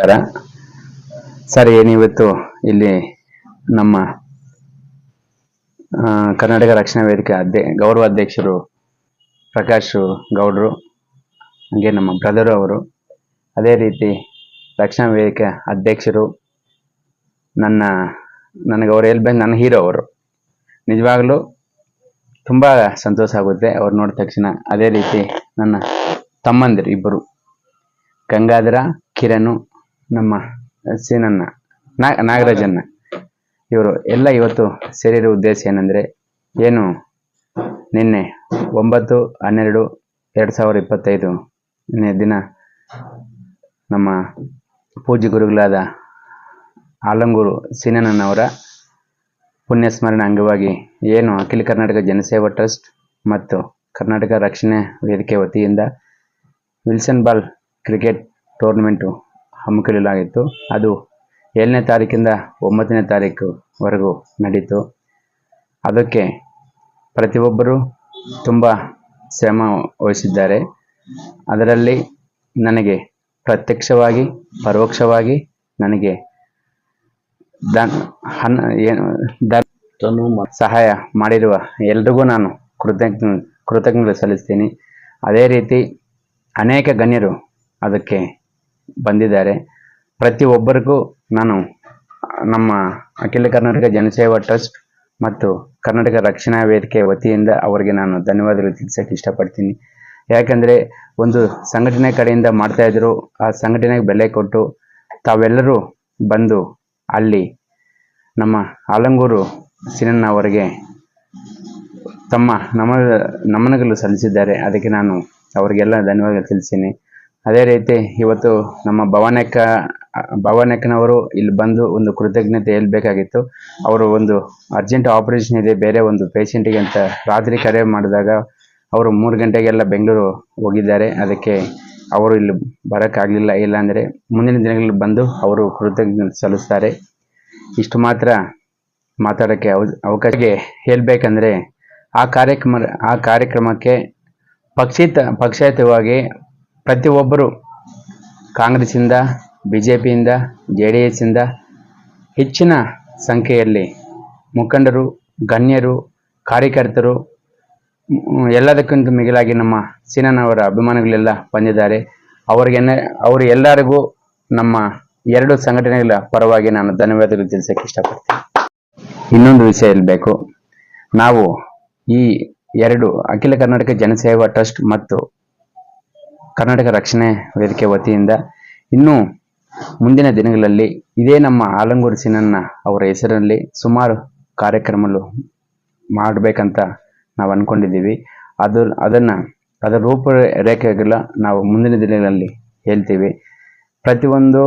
ನಮಸ್ಕಾರ. ಸರ್ ಏನಿವತ್ತು ಇಲ್ಲಿ ನಮ್ಮ ಕರ್ನಾಟಕ ರಕ್ಷಣಾ ವೇದಿಕೆ ಅಧ್ಯ ಗೌರವ ಅಧ್ಯಕ್ಷರು ಪ್ರಕಾಶ್ ಗೌಡ್ರು, ಹಾಗೆ ನಮ್ಮ ಬ್ರದರು ಅವರು, ಅದೇ ರೀತಿ ರಕ್ಷಣಾ ವೇದಿಕೆ ಅಧ್ಯಕ್ಷರು, ನನ್ನ, ನನಗೆ ಅವ್ರು ಎಲ್ಲಿ ಬಂದು ನನ್ನ ಹೀರೋ ಅವರು. ನಿಜವಾಗ್ಲೂ ತುಂಬ ಸಂತೋಷ ಆಗುತ್ತೆ ಅವ್ರು ನೋಡಿದ ತಕ್ಷಣ. ಅದೇ ರೀತಿ ನನ್ನ ತಮ್ಮಂದಿರು ಇಬ್ಬರು ಗಂಗಾಧರ ಕಿರಣ್ ನಮ್ಮ ಸೇನನ್ನ ನಾ ನಾಗರಾಜನ್ನ. ಇವರು ಎಲ್ಲ ಇವತ್ತು ಸೇರಿರೋ ಉದ್ದೇಶ ಏನಂದರೆ, ಏನು, ನಿನ್ನೆ ಒಂಬತ್ತು, ಹನ್ನೆರಡು, ಎರಡು ಸಾವಿರದ ಇಪ್ಪತ್ತೈದು ನಿನ್ನೆ ದಿನ ನಮ್ಮ ಪೂಜ್ಯ ಗುರುಗಳಾದ ಆಲಂಗೂರು ಸೀನಣ್ಣನವರ ಪುಣ್ಯ ಸ್ಮರಣೆ ಅಂಗವಾಗಿ ಏನು ಅಖಿಲ ಕರ್ನಾಟಕ ಜನಸೇವಾ ಟ್ರಸ್ಟ್ ಮತ್ತು ಕರ್ನಾಟಕ ರಕ್ಷಣೆ ವೇದಿಕೆ ವತಿಯಿಂದ ವಿಲ್ಸನ್ ಬಾಲ್ ಕ್ರಿಕೆಟ್ ಟೂರ್ನಮೆಂಟು ಹಮ್ಮಿಕೊಳ್ಳಲಾಗಿತ್ತು. ಅದು ಏಳನೇ ತಾರೀಕಿಂದ ಒಂಬತ್ತನೇ ತಾರೀಕುವರೆಗೂ ನಡೀತು. ಅದಕ್ಕೆ ಪ್ರತಿಯೊಬ್ಬರು ತುಂಬ ಶ್ರಮ ವಹಿಸಿದ್ದಾರೆ. ಅದರಲ್ಲಿ ನನಗೆ ಪ್ರತ್ಯಕ್ಷವಾಗಿ, ಪರೋಕ್ಷವಾಗಿ ನನಗೆ ದನ್ ಏನು ಸಹಾಯ ಮಾಡಿರುವ ಎಲ್ರಿಗೂ ನಾನು ಕೃತಜ್ಞ, ಕೃತಜ್ಞತೆ ಸಲ್ಲಿಸ್ತೀನಿ. ಅದೇ ರೀತಿ ಅನೇಕ ಗಣ್ಯರು ಅದಕ್ಕೆ ಬಂದಿದ್ದಾರೆ. ಪ್ರತಿಯೊಬ್ಬರಿಗೂ ನಾನು ನಮ್ಮ ಅಖಿಲ ಕರ್ನಾಟಕ ಜನಸೇವಾ ಟ್ರಸ್ಟ್ ಮತ್ತು ಕರ್ನಾಟಕ ರಕ್ಷಣಾ ವೇದಿಕೆ ವತಿಯಿಂದ ಅವರಿಗೆ ನಾನು ಧನ್ಯವಾದಗಳು ತಿಳಿಸೋಕೆ ಇಷ್ಟಪಡ್ತೀನಿ. ಯಾಕಂದರೆ ಒಂದು ಸಂಘಟನೆ ಕಡೆಯಿಂದ ಮಾಡ್ತಾ ಇದ್ರು, ಆ ಸಂಘಟನೆಗೆ ಬೆಲೆ ಕೊಟ್ಟು ತಾವೆಲ್ಲರೂ ಬಂದು ಅಲ್ಲಿ ನಮ್ಮ ಆಲಂಗೂರು ಸಿನಣ್ಣ ಅವರಿಗೆ ತಮ್ಮ ನಮ ನಮನಗಳು ಸಲ್ಲಿಸಿದ್ದಾರೆ. ಅದಕ್ಕೆ ನಾನು ಅವರಿಗೆಲ್ಲ ಧನ್ಯವಾದ ತಿಳಿಸ್ತೀನಿ. ಅದೇ ರೀತಿ ಇವತ್ತು ನಮ್ಮ ಭವಾನೆಕ್ಕ ಭವಾನಕ್ಕನವರು ಇಲ್ಲಿ ಬಂದು ಒಂದು ಕೃತಜ್ಞತೆ ಹೇಳ್ಬೇಕಾಗಿತ್ತು. ಅವರು ಒಂದು ಅರ್ಜೆಂಟ್ ಆಪರೇಷನ್ ಇದೆ, ಬೇರೆ ಒಂದು ಪೇಷಂಟಿಗೆ ಅಂತ ರಾತ್ರಿ ಕರೆ ಮಾಡಿದಾಗ ಅವರು ಮೂರು ಗಂಟೆಗೆಲ್ಲ ಬೆಂಗಳೂರು ಹೋಗಿದ್ದಾರೆ. ಅದಕ್ಕೆ ಅವರು ಇಲ್ಲಿ ಬರೋಕ್ಕಾಗಲಿಲ್ಲ. ಇಲ್ಲಾಂದರೆ ಮುಂದಿನ ದಿನಗಳಲ್ಲಿ ಬಂದು ಅವರು ಕೃತಜ್ಞತೆ ಸಲ್ಲಿಸ್ತಾರೆ. ಇಷ್ಟು ಮಾತ್ರ ಮಾತಾಡೋಕ್ಕೆ ಅವ ಅವಕಾಶ ಹೇಳಬೇಕಂದ್ರೆ ಆ ಕಾರ್ಯಕ್ರಮ, ಆ ಕಾರ್ಯಕ್ರಮಕ್ಕೆ ಪಕ್ಷಿತ ಪಕ್ಷಾತೀತವಾಗಿ ಪ್ರತಿಯೊಬ್ಬರು ಕಾಂಗ್ರೆಸ್ಸಿಂದ ಬಿ ಜೆ ಪಿಯಿಂದ ಜೆ ಡಿ ಎಸ್ಸಿಂದ ಹೆಚ್ಚಿನ ಸಂಖ್ಯೆಯಲ್ಲಿ ಮುಖಂಡರು, ಗಣ್ಯರು, ಕಾರ್ಯಕರ್ತರು, ಎಲ್ಲದಕ್ಕಿಂತ ಮಿಗಿಲಾಗಿ ನಮ್ಮ ಸಿನನವರ ಅಭಿಮಾನಿಗಳೆಲ್ಲ ಬಂದಿದ್ದಾರೆ. ಅವರಿಗೆ ಅವರು ಎಲ್ಲರಿಗೂ ನಮ್ಮ ಎರಡು ಸಂಘಟನೆಗಳ ಪರವಾಗಿ ನಾನು ಧನ್ಯವಾದಗಳು ತಿಳಿಸೋಕೆ ಇಷ್ಟಪಡ್ತೀನಿ. ಇನ್ನೊಂದು ವಿಷಯ ಹೇಳಬೇಕು. ನಾವು ಈ ಎರಡು ಅಖಿಲ ಕರ್ನಾಟಕ ಜನಸೇವಾ ಟ್ರಸ್ಟ್ ಮತ್ತು ಕರ್ನಾಟಕ ರಕ್ಷಣೆ ವೇದಿಕೆ ವತಿಯಿಂದ ಇನ್ನೂ ಮುಂದಿನ ದಿನಗಳಲ್ಲಿ ಇದೇ ನಮ್ಮ ಆಲಂಗೂರು ಸಿನನ್ನ ಅವರ ಹೆಸರಲ್ಲಿ ಸುಮಾರು ಕಾರ್ಯಕ್ರಮಗಳು ಮಾಡಬೇಕಂತ ನಾವು ಅಂದ್ಕೊಂಡಿದ್ದೀವಿ ಅದು, ಅದನ್ನು, ಅದರ ರೂಪರೇಖೆಗಳ ನಾವು ಮುಂದಿನ ದಿನಗಳಲ್ಲಿ ಹೇಳ್ತೀವಿ. ಪ್ರತಿಯೊಂದು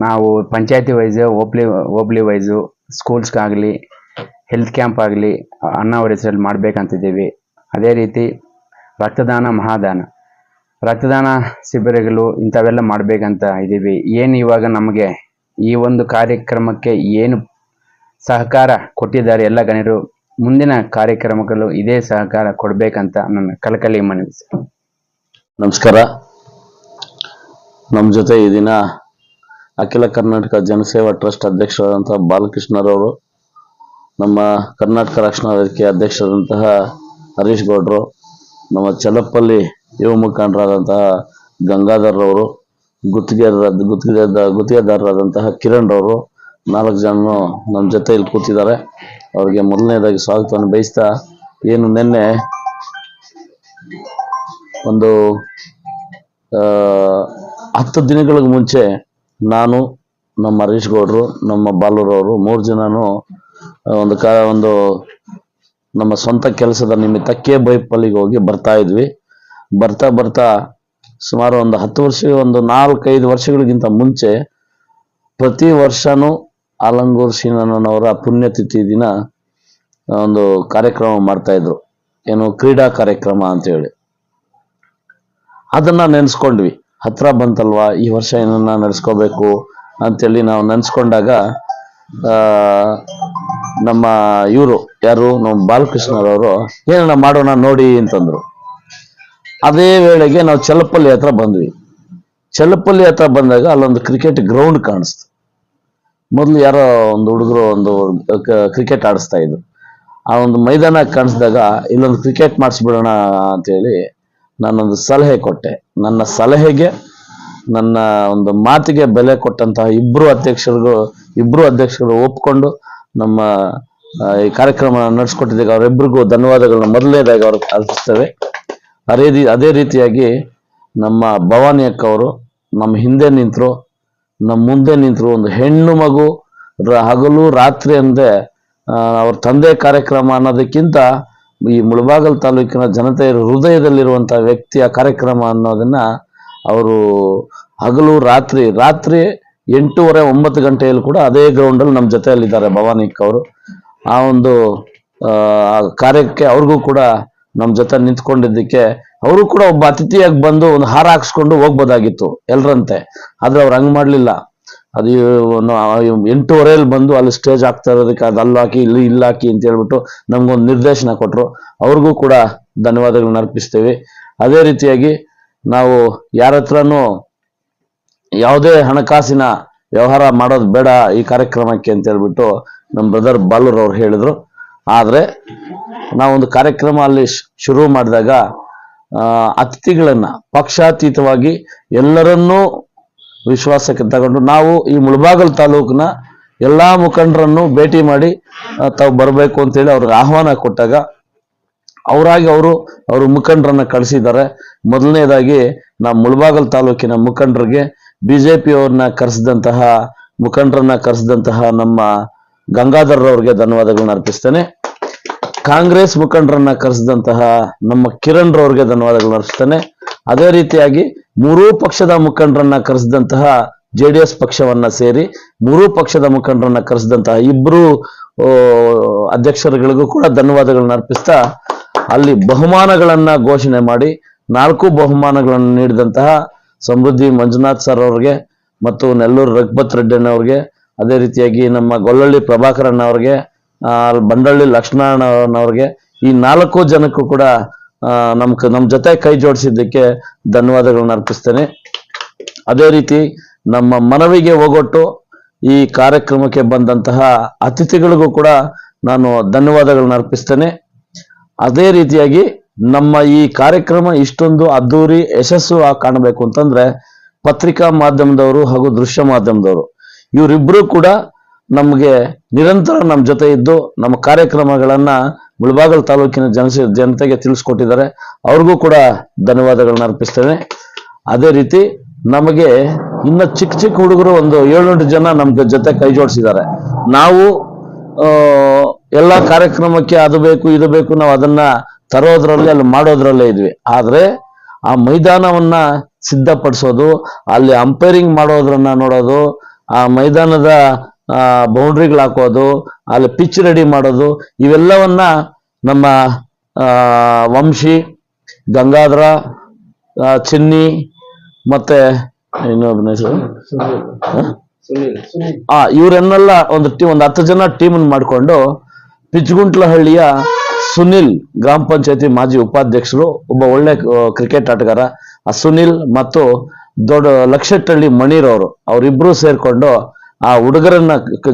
ನಾವು ಪಂಚಾಯತಿ ವೈಸು, ಹೋಬ್ಳಿ ಹೋಬ್ಳಿ ವೈಸು, ಸ್ಕೂಲ್ಸ್ಗಾಗಲಿ, ಹೆಲ್ತ್ ಕ್ಯಾಂಪ್ ಆಗಲಿ ಅನ್ನ ಹೆಸರಲ್ಲಿ ಮಾಡಬೇಕಂತಿದ್ದೀವಿ. ಅದೇ ರೀತಿ ರಕ್ತದಾನ, ಮಹಾದಾನ. ರಕ್ತದಾನ ಶಿಬಿರಗಳು ಇಂಥವೆಲ್ಲ ಮಾಡಬೇಕಂತ ಇದ್ದೀವಿ ಏನು ಇವಾಗ ನಮಗೆ ಈ ಒಂದು ಕಾರ್ಯಕ್ರಮಕ್ಕೆ ಏನು ಸಹಕಾರ ಕೊಟ್ಟಿದ್ದಾರೆ ಎಲ್ಲ ಗಣ್ಯರು, ಮುಂದಿನ ಕಾರ್ಯಕ್ರಮಗಳು ಇದೇ ಸಹಕಾರ ಕೊಡಬೇಕಂತ ನನ್ನ ಕಲಕಲಿ ಮನವಿ. ನಮಸ್ಕಾರ ನಮ್ಮ ಜೊತೆ ಈ ದಿನ ಅಖಿಲ ಕರ್ನಾಟಕ ಜನಸೇವಾ ಟ್ರಸ್ಟ್ ಅಧ್ಯಕ್ಷರಾದಂತಹ ಬಾಲಕೃಷ್ಣರವರು ನಮ್ಮ ಕರ್ನಾಟಕ ರಕ್ಷಣಾ ವೇದಿಕೆ ಅಧ್ಯಕ್ಷರಾದಂತಹ ಹರೀಶ್ ಗೌಡ್ರು, ನಮ್ಮ ಚಲಪ್ಪಲ್ಲಿ ಯುವ ಮುಖಂಡರಾದಂತಹ ಗಂಗಾಧರ್ ಅವರು ಗುತ್ತಿಗೆದಾರ ಗುತ್ತಿಗೆದ ಗುತ್ತಿಗೆದಾರರಾದಂತಹ ಕಿರಣ್ ಅವರು ನಾಲ್ಕು ಜನ ನಮ್ಮ ಜೊತೆ ಇಲ್ಲಿ ಕೂತಿದ್ದಾರೆ. ಅವರಿಗೆ ಮೊದಲನೇದಾಗಿ ಸ್ವಾಗತವನ್ನು ಬಯಸ್ತಾ ಏನು ನಿನ್ನೆ ಒಂದು ಹತ್ತು ದಿನಗಳ ಮುಂಚೆ ನಾನು ನಮ್ಮ ಹರೀಶ್ ಗೌಡ್ರು, ನಮ್ಮ ಬಾಲೂರವರು ಮೂರು ಜನನು ಒಂದು ಕ, ಒಂದು ನಮ್ಮ ಸ್ವಂತ ಕೆಲಸದ ನಿಮಿತ್ತ ಕೆ ಬೈಪಲ್ಲಿಗೆ ಹೋಗಿ ಬರ್ತಾ ಇದ್ವಿ. ಬರ್ತಾ ಬರ್ತಾ ಸುಮಾರು ಒಂದು ಹತ್ತು ವರ್ಷ, ಒಂದು ನಾಲ್ಕೈದು ವರ್ಷಗಳಿಗಿಂತ ಮುಂಚೆ ಪ್ರತಿ ವರ್ಷನೂ ಆಲಂಗೂರು ಶ್ರೀನಾರಾಯಣವರ ಪುಣ್ಯತಿಥಿ ದಿನ ಒಂದು ಕಾರ್ಯಕ್ರಮ ಮಾಡ್ತಾ ಇದ್ರು. ಏನು ಕ್ರೀಡಾ ಕಾರ್ಯಕ್ರಮ ಅಂತ ಹೇಳಿ ಅದನ್ನ ನೆನೆಸ್ಕೊಂಡ್ವಿ. ಹತ್ರ ಬಂತಲ್ವಾ, ಈ ವರ್ಷ ಏನನ್ನ ನಡೆಸ್ಕೋಬೇಕು ಅಂತೇಳಿ ನಾವು ನೆನೆಸ್ಕೊಂಡಾಗ ನಮ್ಮ ಇವರು ಯಾರು? ನಮ್ಮ ಬಾಲಕೃಷ್ಣರವರು, ಏನನ್ನ ಮಾಡೋಣ ನೋಡಿ ಅಂತಂದ್ರು. ಅದೇ ವೇಳೆಗೆ ನಾವು ಚಲಪಲ್ಲಿ ಹತ್ರ ಬಂದ್ವಿ. ಚಲಪಲ್ಲಿ ಹತ್ರ ಬಂದಾಗ ಅಲ್ಲೊಂದು ಕ್ರಿಕೆಟ್ ಗ್ರೌಂಡ್ ಕಾಣಿಸ್ತು. ಮೊದಲು ಯಾರೋ ಒಂದು ಹುಡುಗರು ಒಂದು ಕ್ರಿಕೆಟ್ ಆಡಿಸ್ತಾ ಇದ್ರು. ಆ ಒಂದು ಮೈದಾನ ಕಾಣಿಸಿದಾಗ ಇಲ್ಲೊಂದು ಕ್ರಿಕೆಟ್ ಮಾಡಿಸ್ಬಿಡೋಣ ಅಂತೇಳಿ ನಾನೊಂದು ಸಲಹೆ ಕೊಟ್ಟೆ. ನನ್ನ ಸಲಹೆಗೆ, ನನ್ನ ಒಂದು ಮಾತಿಗೆ ಬೆಲೆ ಕೊಟ್ಟಂತಹ ಇಬ್ಬರು ಅಧ್ಯಕ್ಷರುಗಳು ಇಬ್ಬರು ಅಧ್ಯಕ್ಷರು ಒಪ್ಕೊಂಡು ನಮ್ಮ ಈ ಕಾರ್ಯಕ್ರಮ ನಡೆಸ್ಕೊಟ್ಟಿದ್ದಕ್ಕೆ ಅವರಿಬ್ಬರಿಗೂ ಧನ್ಯವಾದಗಳನ್ನ ಮೊದಲನೇದಾಗಿ ಅವ್ರಿಗೆ ಅರ್ಪಿಸ್ತೇವೆ. ಅದೇ ರೀ, ಅದೇ ರೀತಿಯಾಗಿ ನಮ್ಮ ಭವಾನಿ ಅಕ್ಕವರು ನಮ್ಮ ಹಿಂದೆ ನಿಂತರು, ನಮ್ಮ ಮುಂದೆ ನಿಂತರು, ಒಂದು ಹೆಣ್ಣು ಮಗು ಹಗಲು ರಾತ್ರಿ ಅಂದೆ ಅವ್ರ ತಂದೆ ಕಾರ್ಯಕ್ರಮ ಅನ್ನೋದಕ್ಕಿಂತ ಈ ಮುಳಬಾಗಲ್ ತಾಲೂಕಿನ ಜನತೆಯ ಹೃದಯದಲ್ಲಿರುವಂಥ ವ್ಯಕ್ತಿಯ ಕಾರ್ಯಕ್ರಮ ಅನ್ನೋದನ್ನ ಅವರು ಹಗಲು ರಾತ್ರಿ ರಾತ್ರಿ ಎಂಟೂವರೆ ಒಂಬತ್ತು ಗಂಟೆಯಲ್ಲಿ ಕೂಡ ಅದೇ ಗ್ರೌಂಡಲ್ಲಿ ನಮ್ಮ ಜೊತೆಯಲ್ಲಿದ್ದಾರೆ ಭವಾನಿಕ್ ಅವರು ಆ ಒಂದು ಕಾರ್ಯಕ್ಕೆ ಅವ್ರಿಗೂ ಕೂಡ ನಮ್ಮ ಜೊತೆ ನಿಂತ್ಕೊಂಡಿದ್ದಕ್ಕೆ ಅವರು ಕೂಡ ಒಬ್ಬ ಅತಿಥಿಯಾಗಿ ಬಂದು ಒಂದು ಹಾರ ಹಾಕ್ಸ್ಕೊಂಡು ಹೋಗ್ಬೋದಾಗಿತ್ತು ಎಲ್ರಂತೆ. ಆದ್ರೆ ಅವ್ರು ಹಂಗ್ ಮಾಡ್ಲಿಲ್ಲ. ಅದು ಎಂಟೂವರೆಯಲ್ಲಿ ಬಂದು ಅಲ್ಲಿ ಸ್ಟೇಜ್ ಹಾಕ್ತಾ ಇರೋದಕ್ಕೆ ಅದು ಅಲ್ಲಿ ಹಾಕಿ, ಇಲ್ಲಿ ಇಲ್ಲಿ ಹಾಕಿ ಅಂತ ಹೇಳ್ಬಿಟ್ಟು ನಮ್ಗೊಂದು ನಿರ್ದೇಶನ ಕೊಟ್ಟರು ಅವ್ರಿಗೂ ಕೂಡ ಧನ್ಯವಾದಗಳನ್ನ ಅರ್ಪಿಸ್ತೇವೆ. ಅದೇ ರೀತಿಯಾಗಿ ನಾವು ಯಾರ ಹತ್ರನೂ ಯಾವುದೇ ಹಣಕಾಸಿನ ವ್ಯವಹಾರ ಮಾಡೋದು ಬೇಡ ಈ ಕಾರ್ಯಕ್ರಮಕ್ಕೆ ಅಂತ ಹೇಳ್ಬಿಟ್ಟು ನಮ್ಮ ಬ್ರದರ್ ಬಾಲೂರ್ ಅವ್ರು ಹೇಳಿದ್ರು. ಆದ್ರೆ ನಾವೊಂದು ಕಾರ್ಯಕ್ರಮ ಅಲ್ಲಿ ಶುರು ಮಾಡಿದಾಗ ಅತಿಥಿಗಳನ್ನು ಪಕ್ಷಾತೀತವಾಗಿ ಎಲ್ಲರನ್ನೂ ವಿಶ್ವಾಸಕ್ಕೆ ತಗೊಂಡು ನಾವು ಈ ಮುಳಬಾಗಲ್ ತಾಲೂಕಿನ ಎಲ್ಲ ಮುಖಂಡರನ್ನು ಭೇಟಿ ಮಾಡಿ ತಾವು ಬರಬೇಕು ಅಂತೇಳಿ ಅವ್ರಿಗೆ ಆಹ್ವಾನ ಕೊಟ್ಟಾಗ ಅವರಾಗಿ ಅವರು, ಅವ್ರ ಮುಖಂಡರನ್ನು ಕಳಿಸಿದ್ದಾರೆ. ಮೊದಲನೇದಾಗಿ ನಮ್ಮ ಮುಳಬಾಗಲ್ ತಾಲೂಕಿನ ಮುಖಂಡರಿಗೆ ಬಿ ಜೆ ಪಿಯವ್ರನ್ನ ಕರೆಸಿದಂತಹ, ಮುಖಂಡರನ್ನ ಕರೆಸಿದಂತಹ ನಮ್ಮ ಗಂಗಾಧರ್ ಅವ್ರಿಗೆ ಧನ್ಯವಾದಗಳನ್ನ ಅರ್ಪಿಸ್ತೇನೆ. ಕಾಂಗ್ರೆಸ್ ಮುಖಂಡರನ್ನ ಕರೆಸಿದಂತಹ ನಮ್ಮ ಕಿರಣ್ ರವ್ರಿಗೆ ಧನ್ಯವಾದಗಳನ್ನ ಅರ್ಪಿಸ್ತೇನೆ. ಅದೇ ರೀತಿಯಾಗಿ ಮೂರೂ ಪಕ್ಷದ ಮುಖಂಡರನ್ನ ಕರೆಸಿದಂತಹ ಜೆ ಡಿ ಎಸ್ ಪಕ್ಷವನ್ನ ಸೇರಿ ಮೂರೂ ಪಕ್ಷದ ಮುಖಂಡರನ್ನ ಕರೆಸಿದಂತಹ ಇಬ್ರು ಅಧ್ಯಕ್ಷರುಗಳಿಗೂ ಕೂಡ ಧನ್ಯವಾದಗಳನ್ನ ಅರ್ಪಿಸ್ತಾ ಅಲ್ಲಿ ಬಹುಮಾನಗಳನ್ನ ಘೋಷಣೆ ಮಾಡಿ ನಾಲ್ಕು ಬಹುಮಾನಗಳನ್ನು ನೀಡಿದಂತಹ ಸಮೃದ್ಧಿ ಮಂಜುನಾಥ್ ಸರ್ ಅವ್ರಿಗೆ ಮತ್ತು ನೆಲ್ಲೂರು ರಘುಪತ್ ರೆಡ್ಡಿ ಅವ್ರಿಗೆ ಅದೇ ರೀತಿಯಾಗಿ ನಮ್ಮ ಗೊಲ್ಲಳ್ಳಿ ಪ್ರಭಾಕರಣ್ಣ ಅವ್ರಿಗೆ ಆ, ಬಂಡಳ್ಳಿ ಲಕ್ಷ್ಮಣನವ್ರಿಗೆ ಈ ನಾಲ್ಕು ಜನಕ್ಕೂ ಕೂಡ ನಮ್ ನಮ್ಮ ಜೊತೆ ಕೈ ಜೋಡಿಸಿದ್ದಕ್ಕೆ ಧನ್ಯವಾದಗಳನ್ನ ಅರ್ಪಿಸ್ತೇನೆ. ಅದೇ ರೀತಿ ನಮ್ಮ ಮನವಿಗೆ ಹೋಗೊಟ್ಟು ಈ ಕಾರ್ಯಕ್ರಮಕ್ಕೆ ಬಂದಂತಹ ಅತಿಥಿಗಳಿಗೂ ಕೂಡ ನಾನು ಧನ್ಯವಾದಗಳನ್ನ ಅರ್ಪಿಸ್ತೇನೆ. ಅದೇ ರೀತಿಯಾಗಿ ನಮ್ಮ ಈ ಕಾರ್ಯಕ್ರಮ ಇಷ್ಟೊಂದು ಅದ್ದೂರಿ ಯಶಸ್ಸು ಕಾಣಬೇಕು ಅಂತಂದ್ರೆ ಪತ್ರಿಕಾ ಮಾಧ್ಯಮದವರು ಹಾಗೂ ದೃಶ್ಯ ಮಾಧ್ಯಮದವರು. ಇವರಿಬ್ರು ಕೂಡ ನಮಗೆ ನಿರಂತರ ನಮ್ಮ ಜೊತೆ ಇದ್ದು ನಮ್ಮ ಕಾರ್ಯಕ್ರಮಗಳನ್ನ ಮುಳಬಾಗಲ್ ತಾಲೂಕಿನ ಜನ ಜನತೆಗೆ ತಿಳಿಸ್ಕೊಟ್ಟಿದ್ದಾರೆ. ಅವ್ರಿಗೂ ಕೂಡ ಧನ್ಯವಾದಗಳನ್ನ ಅರ್ಪಿಸ್ತೇನೆ. ಅದೇ ರೀತಿ ನಮಗೆ ಇನ್ನ ಚಿಕ್ಕ ಚಿಕ್ಕ ಹುಡುಗರು ಒಂದು ಏಳೆಂಟು ಜನ ನಮ್ಮ ಜೊತೆ ಕೈ ಜೋಡಿಸಿದ್ದಾರೆ. ನಾವು ಎಲ್ಲಾ ಕಾರ್ಯಕ್ರಮಕ್ಕೆ ಅದು ಬೇಕು, ಇದು ಬೇಕು ನಾವು ಅದನ್ನ ತರೋದ್ರಲ್ಲೇ ಅಲ್ಲಿ ಮಾಡೋದ್ರಲ್ಲೇ ಇದ್ವಿ. ಆದ್ರೆ ಆ ಮೈದಾನವನ್ನ ಸಿದ್ಧಪಡಿಸೋದು, ಅಲ್ಲಿ ಅಂಪೈರಿಂಗ್ ಮಾಡೋದ್ರನ್ನ ನೋಡೋದು ಆ ಮೈದಾನದ ಬೌಂಡ್ರಿಗಳು ಹಾಕೋದು ಅಲ್ಲಿ ಪಿಚ್ ರೆಡಿ ಮಾಡೋದು ಇವೆಲ್ಲವನ್ನ ನಮ್ಮ ವಂಶಿ ಗಂಗಾಧರ ಚಿನ್ನಿ ಮತ್ತೆ ಇನ್ನೊಬ್ಬನ ಹೆಸರು? ಆ ಇವರನ್ನೆಲ್ಲ ಒಂದು ಟೀಮ್ ಒಂದು ಹತ್ತು ಜನ ಟೀಮ್ ಮಾಡಿಕೊಂಡು ಪಿಚ್ಗುಂಟ್ಲಹಳ್ಳಿಯ ಸುನಿಲ್ ಗ್ರಾಮ ಪಂಚಾಯತಿ ಮಾಜಿ ಉಪಾಧ್ಯಕ್ಷರು ಒಬ್ಬ ಒಳ್ಳೆ ಕ್ರಿಕೆಟ್ ಆಟಗಾರ ಆ ಸುನಿಲ್ ಮತ್ತು ದೊಡ್ಡ ಲಕ್ಷಟ್ಟಳ್ಳಿ ಮಣಿರವರು ಅವರು ಅವರಿಬ್ರು ಸೇರ್ಕೊಂಡು ಆ ಹುಡುಗರನ್ನ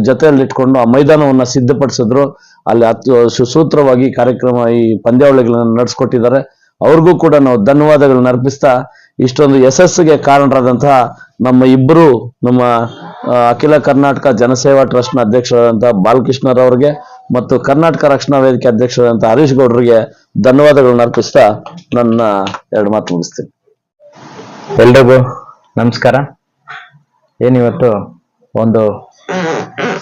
ಜೊತೆಯಲ್ಲಿ ಇಟ್ಕೊಂಡು ಆ ಮೈದಾನವನ್ನ ಸಿದ್ಧಪಡಿಸಿದ್ರು. ಅಲ್ಲಿ ಅತ್ ಸುಸೂತ್ರವಾಗಿ ಕಾರ್ಯಕ್ರಮ ಈ ಪಂದ್ಯಾವಳಿಗಳನ್ನ ನಡೆಸ್ಕೊಟ್ಟಿದ್ದಾರೆ. ಅವ್ರಿಗೂ ಕೂಡ ನಾವು ಧನ್ಯವಾದಗಳನ್ನ ಅರ್ಪಿಸ್ತಾ, ಇಷ್ಟೊಂದು ಯಶಸ್ಸಿಗೆ ಕಾರಣರಾದಂತಹ ನಮ್ಮ ಇಬ್ಬರು ನಮ್ಮ ಅಖಿಲ ಕರ್ನಾಟಕ ಜನಸೇವಾ ಟ್ರಸ್ಟ್ನ ಅಧ್ಯಕ್ಷರಾದಂತಹ ಬಾಲಕೃಷ್ಣರವ್ರಿಗೆ ಮತ್ತು ಕರ್ನಾಟಕ ರಕ್ಷಣಾ ವೇದಿಕೆ ಅಧ್ಯಕ್ಷರಾದಂತಹ ಹರೀಶ್ ಗೌಡ್ರಿಗೆ ಧನ್ಯವಾದಗಳನ್ನ ಅರ್ಪಿಸ್ತಾ ನನ್ನ ಎರಡು ಮಾತು ಮುಗಿಸ್ತೀನಿ. ಎಲ್ರಿಗೂ ನಮಸ್ಕಾರ. ಏನಿವತ್ತು ಒಂದು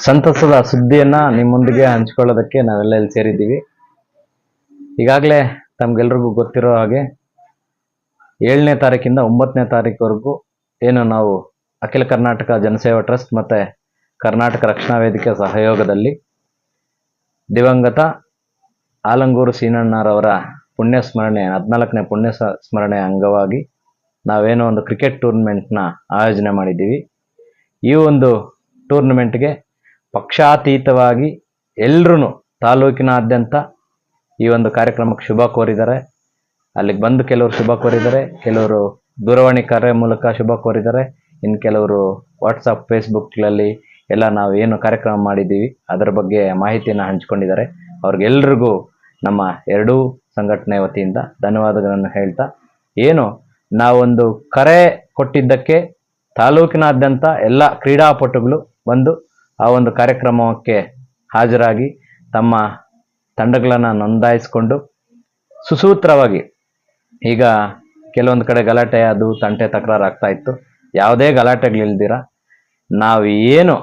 ಸಂತಸದ ಸುದ್ದಿಯನ್ನ ನಿಮ್ಮೊಂದಿಗೆ ಹಂಚ್ಕೊಳ್ಳೋದಕ್ಕೆ ನಾವೆಲ್ಲ ಇಲ್ಲಿ ಸೇರಿದ್ದೀವಿ. ಈಗಾಗಲೇ ತಮ್ಗೆಲ್ರಿಗೂ ಗೊತ್ತಿರೋ ಹಾಗೆ ಏಳನೇ ತಾರೀಕಿಂದ ಒಂಬತ್ತನೇ ತಾರೀಕುವರೆಗೂ ಏನು ನಾವು ಅಖಿಲ ಕರ್ನಾಟಕ ಜನಸೇವಾ ಟ್ರಸ್ಟ್ ಮತ್ತು ಕರ್ನಾಟಕ ರಕ್ಷಣಾ ವೇದಿಕೆ ಸಹಯೋಗದಲ್ಲಿ ದಿವಂಗತ ಆಲಂಗೂರು ಸೀನಣ್ಣರವರ ಪುಣ್ಯ ಸ್ಮರಣೆ ಹದಿನಾಲ್ಕನೇ ಪುಣ್ಯ ಸ್ಮರಣೆ ಅಂಗವಾಗಿ ನಾವೇನೋ ಒಂದು ಕ್ರಿಕೆಟ್ ಟೂರ್ನಮೆಂಟ್ನ ಆಯೋಜನೆ ಮಾಡಿದ್ದೀವಿ. ಈ ಒಂದು ಟೂರ್ನಮೆಂಟ್ಗೆ ಪಕ್ಷಾತೀತವಾಗಿ ಎಲ್ಲರೂ ತಾಲೂಕಿನಾದ್ಯಂತ ಈ ಒಂದು ಕಾರ್ಯಕ್ರಮಕ್ಕೆ ಶುಭ ಕೋರಿದ್ದಾರೆ. ಅಲ್ಲಿಗೆ ಬಂದು ಕೆಲವರು ಶುಭ ಕೋರಿದ್ದಾರೆ, ಕೆಲವರು ದೂರವಾಣಿ ಕರೆ ಮೂಲಕ ಶುಭ ಕೋರಿದ್ದಾರೆ. ಇನ್ನು ಕೆಲವರು ವಾಟ್ಸಪ್ ಫೇಸ್ಬುಕ್ಗಳಲ್ಲಿ ಎಲ್ಲ ನಾವು ಏನು ಕಾರ್ಯಕ್ರಮ ಮಾಡಿದ್ದೀವಿ, ಅದರ ಬಗ್ಗೆ ಮಾಹಿತಿಯನ್ನು ಹಂಚಿಕೊಂಡಿದ್ದಾರೆ. ಅವ್ರಿಗೆಲ್ರಿಗೂ ನಮ್ಮ ಎರಡೂ ಸಂಘಟನೆ ವತಿಯಿಂದ ಧನ್ಯವಾದಗಳನ್ನು ಹೇಳ್ತಾ, ಏನು ನಾವೊಂದು ಕರೆ ಕೊಟ್ಟಿದ್ದಕ್ಕೆ ತಾಲೂಕಿನಾದ್ಯಂತ ಎಲ್ಲ ಕ್ರೀಡಾಪಟುಗಳು ಬಂದು ಆ ಒಂದು ಕಾರ್ಯಕ್ರಮಕ್ಕೆ ಹಾಜರಾಗಿ ತಮ್ಮ ತಂಡಗಳನ್ನು ನೋಂದಾಯಿಸಿಕೊಂಡು ಸುಸೂತ್ರವಾಗಿ ಈಗ ಕೆಲವೊಂದು ಕಡೆ ಗಲಾಟೆ ಅದು ತಂಟೆ ತಕರಾರು ಆಗ್ತಾ ಇತ್ತು. ಯಾವುದೇ ಗಲಾಟೆಗಳಿಲ್ದಿರ ನಾವು ಏನು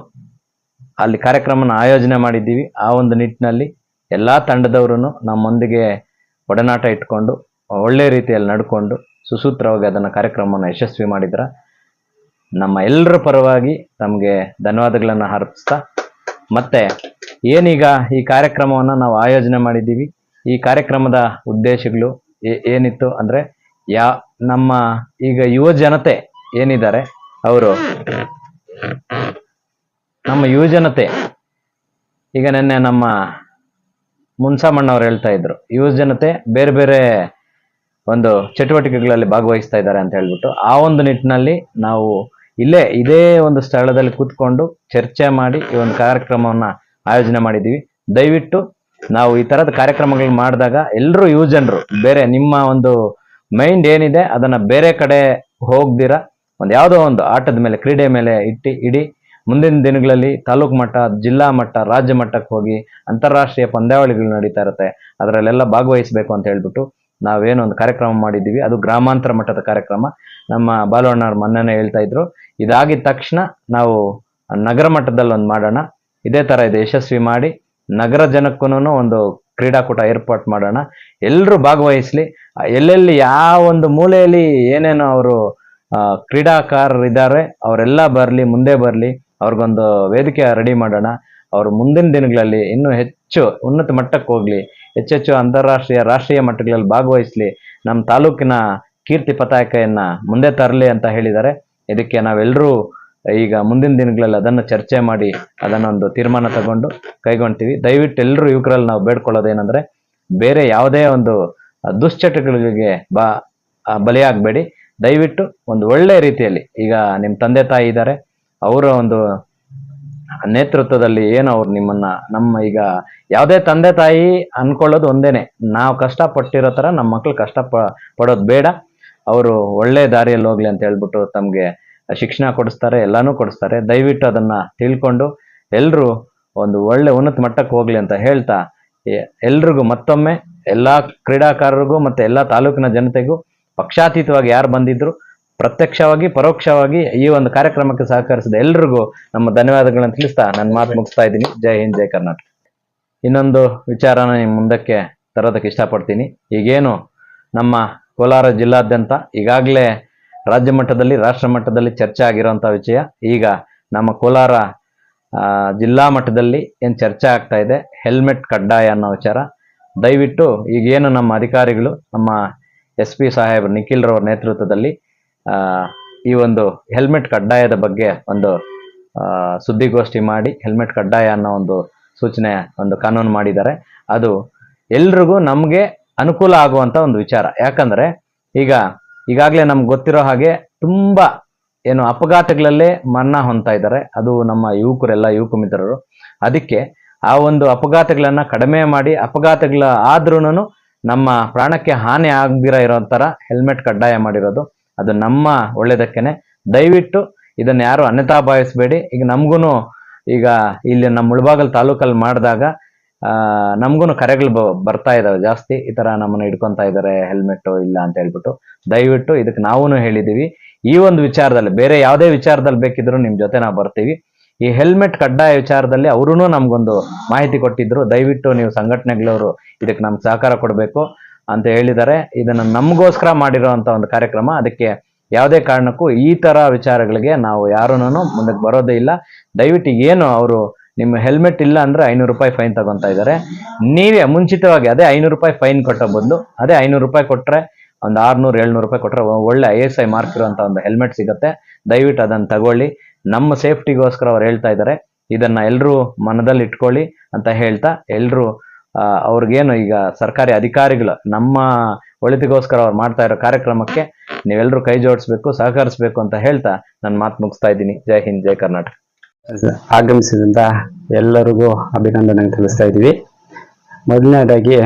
ಅಲ್ಲಿ ಕಾರ್ಯಕ್ರಮನ ಆಯೋಜನೆ ಮಾಡಿದ್ದೀವಿ. ಆ ಒಂದು ನಿಟ್ಟಿನಲ್ಲಿ ಎಲ್ಲ ತಂಡದವರು ನಮ್ಮೊಂದಿಗೆ ಒಡನಾಟ ಇಟ್ಕೊಂಡು ಒಳ್ಳೆ ರೀತಿಯಲ್ಲಿ ನಡ್ಕೊಂಡು ಸುಸೂತ್ರವಾಗಿ ಅದನ್ನು ಕಾರ್ಯಕ್ರಮವನ್ನು ಯಶಸ್ವಿ ಮಾಡಿದ್ರ ನಮ್ಮ ಎಲ್ಲರ ಪರವಾಗಿ ತಮಗೆ ಧನ್ಯವಾದಗಳನ್ನು ಅರ್ಪಿಸ್ತಾ ಮತ್ತೆ ಏನೀಗ ಈ ಕಾರ್ಯಕ್ರಮವನ್ನು ನಾವು ಆಯೋಜನೆ ಮಾಡಿದ್ದೀವಿ, ಈ ಕಾರ್ಯಕ್ರಮದ ಉದ್ದೇಶಗಳು ಏನಿತ್ತು ಅಂದರೆ, ಯಾ, ನಮ್ಮ ಈಗ ಯುವ ಜನತೆ ಏನಿದ್ದಾರೆ, ಅವರು ನಮ್ಮ ಯುವ ಜನತೆ, ಈಗ ನಿನ್ನೆ ನಮ್ಮ ಮುನ್ಸಾಮಣ್ಣವ್ರು ಹೇಳ್ತಾ ಇದ್ರು, ಯುವ ಜನತೆ ಬೇರೆ ಬೇರೆ ಒಂದು ಚಟುವಟಿಕೆಗಳಲ್ಲಿ ಭಾಗವಹಿಸ್ತಾ ಇದ್ದಾರೆ ಅಂತ ಹೇಳ್ಬಿಟ್ಟು ಆ ಒಂದು ನಿಟ್ಟಿನಲ್ಲಿ ನಾವು ಇಲ್ಲೇ ಇದೇ ಒಂದು ಸ್ಥಳದಲ್ಲಿ ಕೂತ್ಕೊಂಡು ಚರ್ಚೆ ಮಾಡಿ ಈ ಒಂದು ಕಾರ್ಯಕ್ರಮವನ್ನ ಆಯೋಜನೆ ಮಾಡಿದ್ದೀವಿ. ದಯವಿಟ್ಟು ನಾವು ಈ ತರದ ಕಾರ್ಯಕ್ರಮಗಳು ಮಾಡಿದಾಗ ಎಲ್ಲರೂ ಯುವ ಜನರು ಬೇರೆ ನಿಮ್ಮ ಒಂದು ಮೈಂಡ್ ಏನಿದೆ ಅದನ್ನ ಬೇರೆ ಕಡೆ ಹೋಗ್ದಿರ? ಒಂದು ಯಾವುದೋ ಒಂದು ಆಟದ ಮೇಲೆ, ಕ್ರೀಡೆ ಮೇಲೆ ಇಟ್ಟು, ಇಡಿ. ಮುಂದಿನ ದಿನಗಳಲ್ಲಿ ತಾಲೂಕು ಮಟ್ಟ, ಜಿಲ್ಲಾ ಮಟ್ಟ, ರಾಜ್ಯ ಮಟ್ಟಕ್ಕೆ ಹೋಗಿ ಅಂತಾರಾಷ್ಟ್ರೀಯ ಪಂದ್ಯಾವಳಿಗಳು ನಡೀತಾ ಇರುತ್ತೆ. ಅದರಲ್ಲೆಲ್ಲ ಭಾಗವಹಿಸಬೇಕು ಅಂತ ಹೇಳ್ಬಿಟ್ಟು ನಾವೇನೋ ಒಂದು ಕಾರ್ಯಕ್ರಮ ಮಾಡಿದ್ದೀವಿ. ಅದು ಗ್ರಾಮಾಂತರ ಮಟ್ಟದ ಕಾರ್ಯಕ್ರಮ. ನಮ್ಮ ಬಾಲವಣ್ಣವ್ರು ಮೊನ್ನೆನೇ ಹೇಳ್ತಾ ಇದ್ರು. ಇದಾಗಿದ ತಕ್ಷಣ ನಾವು ನಗರ ಮಟ್ಟದಲ್ಲಿ ಒಂದು ಮಾಡೋಣ. ಇದೇ ತರ ಇದು ಯಶಸ್ವಿ ಮಾಡಿ ನಗರ ಜನಕ್ಕೂ ಒಂದು ಕ್ರೀಡಾಕೂಟ ಏರ್ಪಾಟ್ ಮಾಡೋಣ. ಎಲ್ಲರೂ ಭಾಗವಹಿಸ್ಲಿ. ಎಲ್ಲೆಲ್ಲಿ ಯಾವ ಒಂದು ಮೂಲೆಯಲ್ಲಿ ಏನೇನು ಅವರು ಕ್ರೀಡಾಕಾರರಿದ್ದಾರೆ ಅವರೆಲ್ಲ ಬರಲಿ, ಮುಂದೆ ಬರಲಿ, ಅವ್ರಿಗೊಂದು ವೇದಿಕೆ ರೆಡಿ ಮಾಡೋಣ. ಅವರು ಮುಂದಿನ ದಿನಗಳಲ್ಲಿ ಇನ್ನೂ ಹೆಚ್ಚು ಉನ್ನತ ಮಟ್ಟಕ್ಕೆ ಹೋಗ್ಲಿ. ಹೆಚ್ಚೆಚ್ಚು ಅಂತಾರಾಷ್ಟ್ರೀಯ, ರಾಷ್ಟ್ರೀಯ ಮಟ್ಟಗಳಲ್ಲಿ ಭಾಗವಹಿಸಲಿ. ನಮ್ಮ ತಾಲೂಕಿನ ಕೀರ್ತಿ ಪತಾಕೆಯನ್ನು ಮುಂದೆ ತರಲಿ ಅಂತ ಹೇಳಿದ್ದಾರೆ. ಇದಕ್ಕೆ ನಾವೆಲ್ಲರೂ ಈಗ ಮುಂದಿನ ದಿನಗಳಲ್ಲಿ ಅದನ್ನು ಚರ್ಚೆ ಮಾಡಿ ಅದನ್ನೊಂದು ತೀರ್ಮಾನ ತಗೊಂಡು ಕೈಗೊಳ್ತೀವಿ ದಯವಿಟ್ಟು ಎಲ್ಲರೂ ಯುವಕರಲ್ಲಿ ನಾವು ಬೇಡ್ಕೊಳ್ಳೋದೇನೆಂದರೆ ಬೇರೆ ಯಾವುದೇ ಒಂದು ದುಶ್ಚಟಗಳಿಗೆ ಬಾ ಬಲಿಯಾಗಬೇಡಿ. ದಯವಿಟ್ಟು ಒಂದು ಒಳ್ಳೆ ರೀತಿಯಲ್ಲಿ ಈಗ ನಿಮ್ಮ ತಂದೆ ತಾಯಿ ಇದ್ದಾರೆ. ಅವರ ಒಂದು ನೇತೃತ್ವದಲ್ಲಿ ಏನು ಅವ್ರು ನಿಮ್ಮನ್ನ, ನಮ್ಮ ಈಗ ಯಾವುದೇ ತಂದೆ ತಾಯಿ ಅನ್ಕೊಳ್ಳೋದು ಒಂದೇನೆ. ನಾವು ಕಷ್ಟಪಟ್ಟಿರೋ ಥರ ನಮ್ಮ ಮಕ್ಳು ಕಷ್ಟ ಪಡೋದು ಬೇಡ. ಅವರು ಒಳ್ಳೆ ದಾರಿಯಲ್ಲಿ ಹೋಗ್ಲಿ ಅಂತ ಹೇಳ್ಬಿಟ್ಟು ತಮಗೆ ಶಿಕ್ಷಣ ಕೊಡಿಸ್ತಾರೆ, ಎಲ್ಲಾನು ಕೊಡಿಸ್ತಾರೆ. ದಯವಿಟ್ಟು ಅದನ್ನ ತಿಳ್ಕೊಂಡು ಎಲ್ಲರೂ ಒಂದು ಒಳ್ಳೆ ಉನ್ನತ ಮಟ್ಟಕ್ಕೆ ಹೋಗ್ಲಿ ಅಂತ ಹೇಳ್ತಾ ಎಲ್ರಿಗೂ ಮತ್ತೊಮ್ಮೆ, ಎಲ್ಲಾ ಕ್ರೀಡಾಕಾರರಿಗೂ ಮತ್ತೆ ಎಲ್ಲಾ ತಾಲೂಕಿನ ಜನತೆಗೂ ಪಕ್ಷಾತೀತವಾಗಿ ಯಾರು ಬಂದಿದ್ರು ಪ್ರತ್ಯಕ್ಷವಾಗಿ ಪರೋಕ್ಷವಾಗಿ ಈ ಒಂದು ಕಾರ್ಯಕ್ರಮಕ್ಕೆ ಸಹಕರಿಸಿದ ಎಲ್ರಿಗೂ ನಮ್ಮ ಧನ್ಯವಾದಗಳನ್ನು ತಿಳಿಸ್ತಾ ನನ್ನ ಮಾತು ಮುಗಿಸ್ತಾ ಇದ್ದೀನಿ. ಜೈ ಹಿಂದ್ ಜೈ ಕರ್ನಾಟಕ. ಇನ್ನೊಂದು ವಿಚಾರನ ನಿಮ್ಮ ಮುಂದಕ್ಕೆ ತರೋದಕ್ಕೆ ಇಷ್ಟಪಡ್ತೀನಿ. ಈಗೇನು ನಮ್ಮ ಕೋಲಾರ ಜಿಲ್ಲಾದ್ಯಂತ ಈಗಾಗಲೇ ರಾಜ್ಯ ಮಟ್ಟದಲ್ಲಿ ರಾಷ್ಟ್ರ ಮಟ್ಟದಲ್ಲಿ ಚರ್ಚೆ ಆಗಿರುವಂಥ ವಿಷಯ. ಈಗ ನಮ್ಮ ಕೋಲಾರ ಜಿಲ್ಲಾ ಮಟ್ಟದಲ್ಲಿ ಏನು ಚರ್ಚೆ ಆಗ್ತಾ ಇದೆ? ಹೆಲ್ಮೆಟ್ ಕಡ್ಡಾಯ ಅನ್ನೋ ವಿಚಾರ. ದಯವಿಟ್ಟು ಈಗೇನು ನಮ್ಮ ಅಧಿಕಾರಿಗಳು ನಮ್ಮ ಎಸ್ ಪಿ ಸಾಹೇಬ್ ನಿಖಿಲ್ ರವರ ನೇತೃತ್ವದಲ್ಲಿ ಈ ಒಂದು ಹೆಲ್ಮೆಟ್ ಕಡ್ಡಾಯದ ಬಗ್ಗೆ ಒಂದು ಸುದ್ದಿಗೋಷ್ಠಿ ಮಾಡಿ ಹೆಲ್ಮೆಟ್ ಕಡ್ಡಾಯ ಅನ್ನೋ ಒಂದು ಸೂಚನೆ ಒಂದು ಕಾನೂನು ಮಾಡಿದ್ದಾರೆ. ಅದು ಎಲ್ರಿಗೂ ನಮಗೆ ಅನುಕೂಲ ಆಗುವಂತ ಒಂದು ವಿಚಾರ. ಯಾಕಂದ್ರೆ ಈಗ, ಈಗಾಗಲೇ ನಮ್ಗೆ ಗೊತ್ತಿರೋ ಹಾಗೆ ತುಂಬಾ ಏನು ಅಪಘಾತಗಳಲ್ಲೇ ಮರಣ ಹೊಂದ್ತಾ ಇದ್ದಾರೆ. ಅದು ನಮ್ಮ ಯುವಕರೆಲ್ಲ, ಯುವಕ ಮಿತ್ರರು. ಅದಕ್ಕೆ ಆ ಒಂದು ಅಪಘಾತಗಳನ್ನ ಕಡಿಮೆ ಮಾಡಿ, ಅಪಘಾತಗಳ ಆದ್ರೂ ನಮ್ಮ ಪ್ರಾಣಕ್ಕೆ ಹಾನಿ ಆಗದಿರ ಇರೋ ಥರ ಹೆಲ್ಮೆಟ್ ಕಡ್ಡಾಯ ಮಾಡಿರೋದು. ಅದು ನಮ್ಮ ಒಳ್ಳೇದಕ್ಕೇನೆ. ದಯವಿಟ್ಟು ಇದನ್ನ ಯಾರು ಅನ್ಯತಾ ಭಾವಿಸ್ಬೇಡಿ. ಈಗ ನಮಗೂ ಈಗ ಇಲ್ಲಿ ನಮ್ಮ ಮುಳಬಾಗಲ್ ತಾಲೂಕಲ್ಲಿ ಮಾಡಿದಾಗ ನಮಗೂ ಕರೆಗಳು ಬ- ಬರ್ತಾ ಇದ್ದಾವೆ ಜಾಸ್ತಿ. ಈ ಥರ ನಮ್ಮನ್ನು ಹಿಡ್ಕೊಂತಾ ಇದ್ದಾರೆ ಹೆಲ್ಮೆಟ್ಟು ಇಲ್ಲ ಅಂತ ಹೇಳ್ಬಿಟ್ಟು. ದಯವಿಟ್ಟು ಇದಕ್ಕೆ ನಾವೂ ಹೇಳಿದ್ದೀವಿ ಈ ಒಂದು ವಿಚಾರದಲ್ಲಿ, ಬೇರೆ ಯಾವುದೇ ವಿಚಾರದಲ್ಲಿ ಬೇಕಿದ್ರು ನಿಮ್ಮ ಜೊತೆ ನಾವು ಬರ್ತೀವಿ. ಈ ಹೆಲ್ಮೆಟ್ ಕಡ್ಡಾಯ ವಿಚಾರದಲ್ಲಿ ಅವರು ನಮಗೊಂದು ಮಾಹಿತಿ ಕೊಟ್ಟಿದ್ರು. ದಯವಿಟ್ಟು ನೀವು ಸಂಘಟನೆಗಳವರು ಇದಕ್ಕೆ ನಮ್ಗೆ ಸಹಕಾರ ಕೊಡಬೇಕು. ಅಂತ ಹೇಳಿದ್ದಾರೆ. ಇದನ್ನು ನಮಗೋಸ್ಕರ ಮಾಡಿರೋವಂಥ ಒಂದು ಕಾರ್ಯಕ್ರಮ. ಅದಕ್ಕೆ ಯಾವುದೇ ಕಾರಣಕ್ಕೂ ಈ ತರ ವಿಚಾರಗಳಿಗೆ ನಾವು ಯಾರನ್ನೂ ಮುಂದಕ್ಕೆ ಬರೋದೇ ಇಲ್ಲ. ದಯವಿಟ್ಟು ಏನು ಅವರು ನಿಮ್ಮ ಹೆಲ್ಮೆಟ್ ಇಲ್ಲ ಅಂದ್ರೆ ಐನೂರು ರೂಪಾಯಿ ಫೈನ್ ತಗೊತಾ ಇದ್ದಾರೆ. ನೀವೇ ಮುಂಚಿತವಾಗಿ ಅದೇ ಐನೂರು ರೂಪಾಯಿ ಫೈನ್ ಕೊಟ್ಟೋ ಬದಲು ಅದೇ ಐನೂರು ರೂಪಾಯಿ ಕೊಟ್ಟರೆ ಒಂದು ಆರ್ನೂರು, ಏಳ್ನೂರು ರೂಪಾಯಿ ಕೊಟ್ಟರೆ ಒಳ್ಳೆ ಐ ಎಸ್ ಐ ಮಾರ್ಕ್ ಇರುವಂತ ಒಂದು ಹೆಲ್ಮೆಟ್ ಸಿಗುತ್ತೆ. ದಯವಿಟ್ಟು ಅದನ್ನು ತಗೊಳ್ಳಿ. ನಮ್ಮ ಸೇಫ್ಟಿಗೋಸ್ಕರ ಅವ್ರು ಹೇಳ್ತಾ ಇದ್ದಾರೆ. ಇದನ್ನ ಎಲ್ಲರೂ ಮನದಲ್ಲಿ ಇಟ್ಕೊಳ್ಳಿ ಅಂತ ಹೇಳ್ತಾ ಎಲ್ಲರೂ ಅವ್ರಿಗೇನು ಈಗ ಸರ್ಕಾರಿ ಅಧಿಕಾರಿಗಳು ನಮ್ಮ ಒಳಿತಿಗೋಸ್ಕರ ಅವ್ರು ಮಾಡ್ತಾ ಇರೋ ಕಾರ್ಯಕ್ರಮಕ್ಕೆ ನೀವೆಲ್ಲರೂ ಕೈ ಜೋಡಿಸ್ಬೇಕು, ಸಹಕರಿಸ್ಬೇಕು ಅಂತ ಹೇಳ್ತಾ ನನ್ನ ಮಾತು ಮುಗಿಸ್ತಾ ಇದ್ದೀನಿ. ಜೈ ಹಿಂದ್, ಜೈ ಕರ್ನಾಟಕ. ಆಗಮಿಸಿದಂತ ಎಲ್ಲರಿಗೂ ಅಭಿನಂದನೆ ತಿಳಿಸ್ತಾ ಇದ್ದೀವಿ. ಮೊದಲನೇದಾಗಿ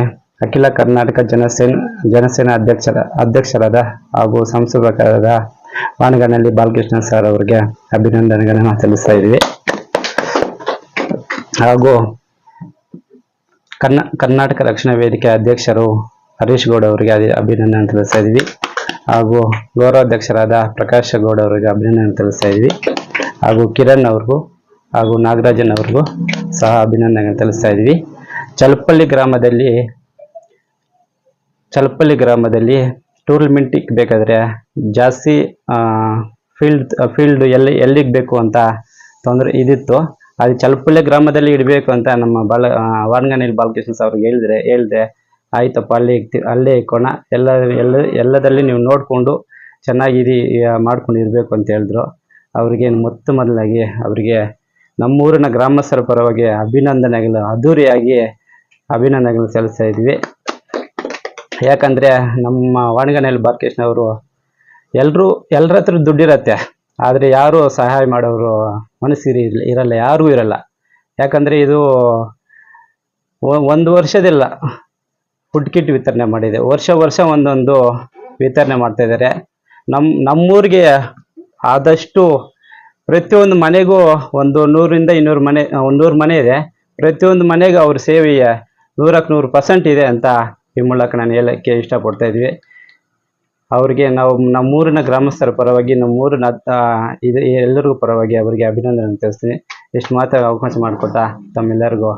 ಅಖಿಲ ಕರ್ನಾಟಕ ಜನಸೇನ, ಜನಸೇನಾ ಅಧ್ಯಕ್ಷರ, ಅಧ್ಯಕ್ಷರಾದ ಹಾಗೂ ಸಂಸದರಾದ ವಾಣಗನಹಳ್ಳಿ ಬಾಲಕೃಷ್ಣ ಸರ್ ಅವರಿಗೆ ಅಭಿನಂದನೆಗಳನ್ನು ತಿಳಿಸ್ತಾ ಇದ್ದೀವಿ. ಹಾಗೂ ಕರ್ನ, ಕರ್ನಾಟಕ ರಕ್ಷಣಾ ವೇದಿಕೆ ಅಧ್ಯಕ್ಷರು ಹರೀಶ್ ಗೌಡ ಅವರಿಗೆ ಅಭಿನಂದನೆ ತಿಳಿಸ್ತಾ ಇದ್ವಿ. ಹಾಗೂ ಗೌರವಾಧ್ಯಕ್ಷರಾದ ಪ್ರಕಾಶ್ ಗೌಡ ಅವರಿಗೆ ಅಭಿನಂದನೆ ತಿಳಿಸ್ತಾ ಇದ್ವಿ. ಹಾಗೂ ಕಿರಣ್ ಅವ್ರಿಗೂ ಹಾಗೂ ನಾಗರಾಜನ್ ಅವ್ರಿಗೂ ಸಹ ಅಭಿನಂದನೆ ತಿಳಿಸ್ತಾ ಇದ್ವಿ. ಚಲಪಲ್ಲಿ ಗ್ರಾಮದಲ್ಲಿ ಚಲಪಲ್ಲಿ ಗ್ರಾಮದಲ್ಲಿ ಟೂರ್ನಮೆಂಟಿಗೆ ಬೇಕಾದರೆ ಜಾಸ್ತಿ ಫೀಲ್ಡ್ ಫೀಲ್ಡ್ ಎಲ್ಲಿ, ಎಲ್ಲಿಗೆ ಬೇಕು ಅಂತ ತೊಂದರೆ ಇದಿತ್ತು. ಅದು ಚಲ್ಪುಲೆ ಗ್ರಾಮದಲ್ಲಿ ಇಡಬೇಕು ಅಂತ ನಮ್ಮ ಬಾಲ ವಾರ್ಗನೇಲಿ ಬಾಲಕೃಷ್ಣ ಸರ್ ಅವ್ರಿಗೆ ಹೇಳಿದ್ರೆ, ಹೇಳಿದೆ, ಆಯ್ತಪ್ಪ, ಅಲ್ಲೇ ಅಲ್ಲೇ ಇಕ್ಕೋಣ. ಎಲ್ಲ ಎಲ್ಲ, ಎಲ್ಲದಲ್ಲಿ ನೀವು ನೋಡಿಕೊಂಡು ಚೆನ್ನಾಗಿ ಇದು ಮಾಡ್ಕೊಂಡು ಇರಬೇಕು ಅಂತ ಹೇಳಿದ್ರು. ಅವರಿಗೆ ಮೊತ್ತ ಮೊದಲಾಗಿ ಅವರಿಗೆ ನಮ್ಮೂರಿನ ಗ್ರಾಮಸ್ಥರ ಪರವಾಗಿ ಅಭಿನಂದನೆಗಳು, ಅದ್ದೂರಿಯಾಗಿ ಅಭಿನಂದನೆಗಳು ಸಲ್ಲಿಸ್ತಾ ಇದ್ವಿ. ಯಾಕಂದರೆ ನಮ್ಮ ವಾಣಗನೆಯಲ್ಲಿ ಬಾಲಕೃಷ್ಣ ಅವರು ಎಲ್ಲರೂ ಎಲ್ಲರ ಹತ್ರ ದುಡ್ಡಿರತ್ತೆ. ಆದರೆ ಯಾರು ಸಹಾಯ ಮಾಡೋರು ಮನಸ್ಸಿರಿ ಇರಲ್ಲ, ಯಾರೂ ಇರಲ್ಲ. ಯಾಕಂದರೆ ಇದು ಒಂದು ವರ್ಷದಿಲ್ಲ. ಫುಡ್ ಕಿಟ್ ವಿತರಣೆ ಮಾಡಿದೆ. ವರ್ಷ ವರ್ಷ ಒಂದೊಂದು ವಿತರಣೆ ಮಾಡ್ತಾಯಿದ್ದಾರೆ ನಮ್ಮ ನಮ್ಮೂರಿಗೆ ಆದಷ್ಟು ಪ್ರತಿಯೊಂದು ಮನೆಗೂ ಒಂದು ನೂರಿಂದ ಇನ್ನೂರು ಮನೆ ನೂರು ಮನೆ ಇದೆ. ಪ್ರತಿಯೊಂದು ಮನೆಗೂ ಅವ್ರ ಸೇವೆಯ ನೂರಕ್ಕೆ ನೂರು ಪರ್ಸೆಂಟ್ ಇದೆ ಅಂತ ಈ ಮೂಲಕ ನಾನು ಹೇಳೋಕ್ಕೆ ಇಷ್ಟಪಡ್ತಾ ಇದ್ವಿ. ಅವ್ರಿಗೆ ನಾವು ನಮ್ಮೂರಿನ ಗ್ರಾಮಸ್ಥರ ಪರವಾಗಿ ನಮ್ಮೂರಿನ ಇದು ಎಲ್ಲರಿಗೂ ಪರವಾಗಿ ಅವರಿಗೆ ಅಭಿನಂದನೆ ತಿಳಿಸ್ತೀನಿ. ಎಷ್ಟು ಮಾತಾಡ ಅವಕಾಶ ಮಾಡಿಕೊಟ್ಟ ತಮ್ಮೆಲ್ಲರಿಗೂ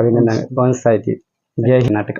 ಅಭಿನಂದನೆ. ಗಮನಿಸ್ತಾ ಇದ್ದೀವಿ ಜೈ ಕರ್ನಾಟಕ.